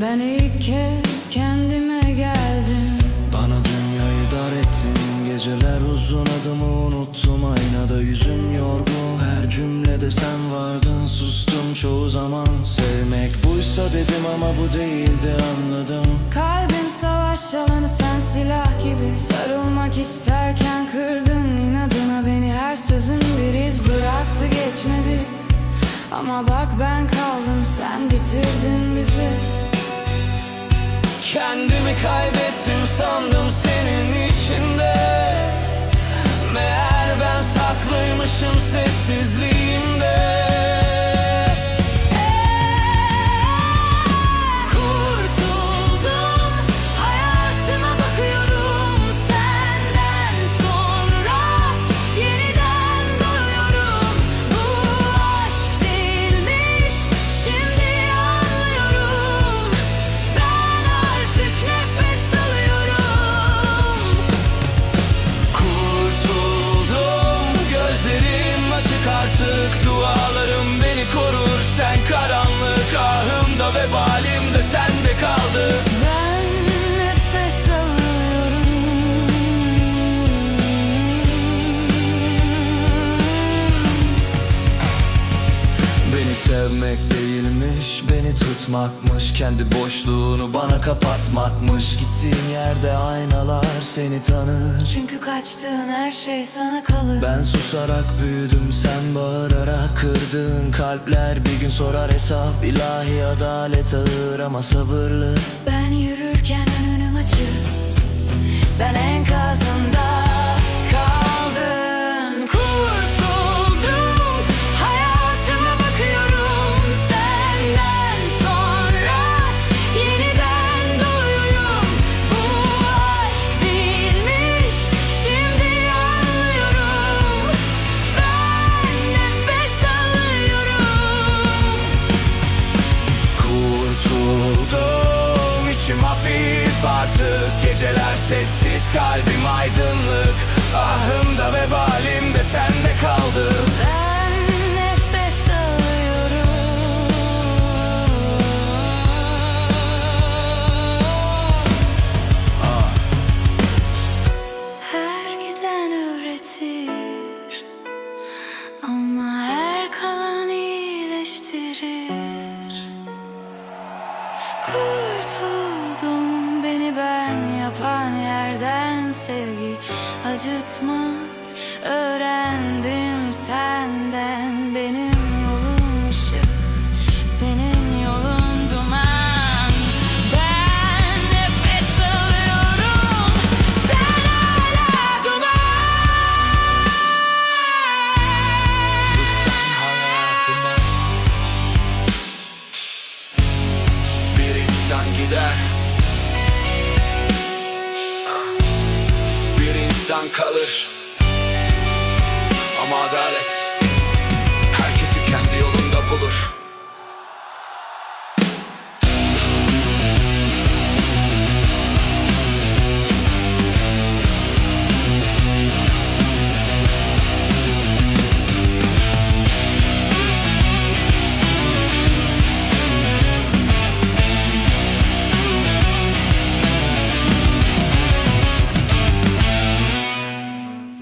Ben ilk kez kendime geldim. Bana dünyayı dar ettin Geceler uzun adımı unuttum. Aynada yüzüm yorgun Her cümlede sen vardın. Sustum çoğu zaman Sevmek buysa dedim ama bu değildi anladım. Kalbim savaş alanı sen silah gibi. Sarılmak isterken kırdın inadına beni. Her sözün bir iz bıraktı geçmedi. Ama bak ben kaldım sen bitirdin bizi Kendimi kaybettim sandım senin içinde. Meğer ben saklıymışım sessizliğimde sevmek değilmiş beni tutmakmış Kendi boşluğunu bana kapatmakmış. Gittiğin yerde aynalar seni tanır. Çünkü kaçtığın her şey sana kalır. Ben susarak büyüdüm sen bağırarak Kırdığın kalpler bir gün sorar hesap İlahi adalet ağır ama sabırlı. Ben yürürken önüm açık. Sen enkazında içim hafif artık Geceler sessiz kalbim aydınlık. Ahımda ve balimde sende kaldı Kurtuldum. Beni ben yapan yerden sevgi acıtmaz. Öğrendim senden benim gider. Bir insan kalır. Ama adalet Herkesi kendi yolunda bulur